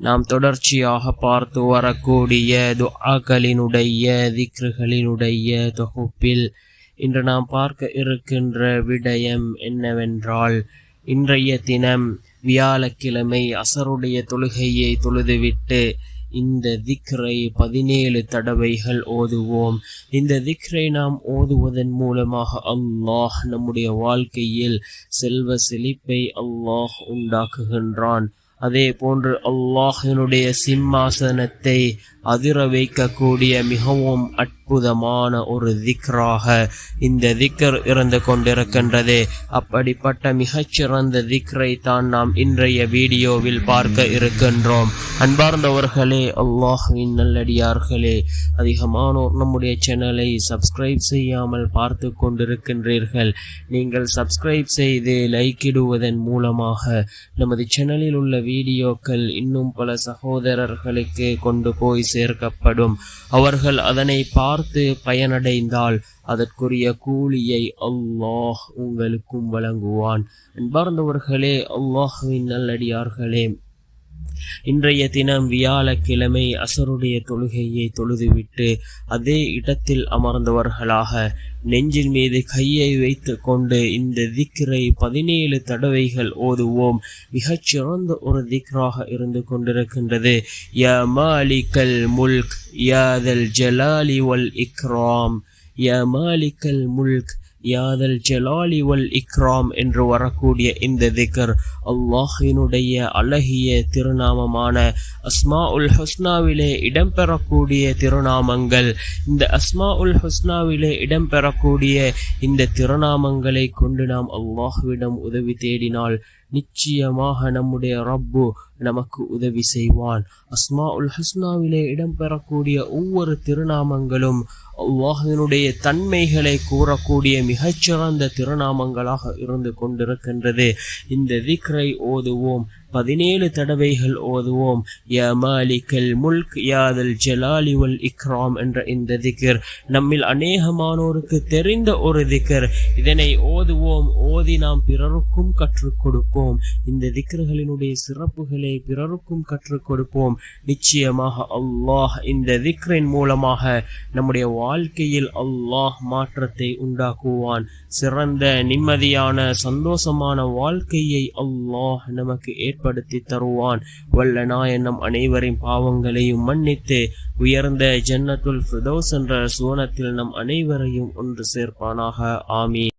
நாம் தொடர்ச்சியாக பார்த்து வரக்கூடிய துஆக்களினுடைய திக்ருகளினுடைய தொகுப்பில் இன்று நாம் பார்க்க இருக்கின்ற விடயம் என்னவென்றால் இன்றைய தினம் வியாழக்கிழமை அசருடைய தொழுகையை தொழுதுவிட்டு இந்த திக்ரை பதினேழு தடவைகள் ஓதுவோம். இந்த திக்ரை நாம் ஓதுவதன் மூலமாக அல்லாஹ் நம்முடைய வாழ்க்கையில் செல்வ செழிப்பை அல்லாஹ் உண்டாக்குகின்றான். அதே போன்று அல்லாஹினுடைய சிம்மாசனத்தை அதிர வைக்கக்கூடிய மிகவும் அற்புதமான ஒரு திக்ராக இந்த திக்கர் இருந்து கொண்டிருக்கின்றது. அப்படிப்பட்ட மிகச்சிறந்த திக்ரை தான் நாம் இன்றைய வீடியோவில் பார்க்க இருக்கின்றோம். அன்பார்ந்தவர்களே அல்லாஹுவின் நல்லடியார்களே அதிகமானோர் நம்முடைய சேனலை சப்ஸ்கிரைப் செய்யாமல் பார்த்து கொண்டிருக்கின்றீர்கள். நீங்கள் சப்ஸ்கிரைப் செய்து லைக்கிடுவதன் மூலமாக நமது சேனலில் உள்ள வீடியோக்கள் இன்னும் பல சகோதரர்களுக்கு கொண்டு போய் சேர்க்கப்படும். அவர்கள் அதனை பார்த்து பயனடைந்தால் அதற்குரிய கூலியை அல்லாஹ் உங்களுக்கும் வழங்குவான். அன்பார்ந்தவர்களே அல்லாஹுவின் நல்லடியார்களே இன்றைய தினம் வியாழக்கிழமை அசருடைய தொழுகையை தொழுதுவிட்டு அதே இடத்தில் அமர்ந்தவர்களாக நெஞ்சின் மீது கையை வைத்து கொண்டு இந்த திக்ரை பதினேழு தடவைகள் ஓதுவோம். மிகச் சிறந்த ஒரு திக்ராக இருந்து கொண்டிருக்கின்றது. ய மாலிகல் முல்க் யாதல் ஜலாலி வல் இக்ராம். ய மாலிகல் முல்க் யாதல் ஜலாலி வல் இக்ராம் என்று வரக்கூடிய இந்த திக்கர் அல்லாஹினுடைய அழகிய திருநாமமான அஸ்மா உல் ஹுஸ்னாவிலே இடம்பெறக்கூடிய திருநாமங்கள். இந்த அஸ்மா உல் ஹுஸ்னாவிலே இடம்பெறக்கூடிய இந்த திருநாமங்களை கொண்டு நாம் அல்லாஹுவிடம் உதவி தேடினால் நிச்சயமாக நம்முடைய ரப்பு நமக்கு உதவி செய்வான். அஸ்மா உல் ஹஸ்னாவிலே இடம்பெறக்கூடிய ஒவ்வொரு திருநாமங்களும் அல்லாஹினுடைய தன்மைகளை கூறக்கூடிய மிகச்சிறந்த திருநாமங்களாக இருந்து கொண்டிருக்கின்றது. இந்த திக்ரை ஓதுவோம். பதினேழு தடவைகள் ஓதுவோம். யா மாலிக்கல் முல்க் யாதல் ஜலாலி வல் இக்ராம் என்ற இந்த திக்கர் நம்மில் அநேகமானோருக்கு தெரிந்த ஒரு திக்கர் இதனை ஓதுவோம். ஓதி நாம் பிறருக்கும் கற்றுக் கொடுப்போம். இந்த திக்கர்களினுடைய சிறப்புகளை பிறருக்கும் கற்றுக் கொடுப்போம். நிச்சயமாக அல்லாஹ் இந்த திக்ரின் மூலமாக நம்முடைய வாழ்க்கையில் அல்லாஹ் மாற்றத்தை உண்டாக்குவான். சிறந்த நிம்மதியான சந்தோஷமான வாழ்க்கையை அல்லாஹ் நமக்கு ஏற்படுத்தி தருவான். வல்ல நாயன் நம் அனைவரின் பாவங்களையும் மன்னித்து உயர்ந்த ஜன்னத்துல் ஃபிரதோஸ் என்ற சுவனத்தில் நம் அனைவரையும் ஒன்று சேர்ப்பானாக. ஆமி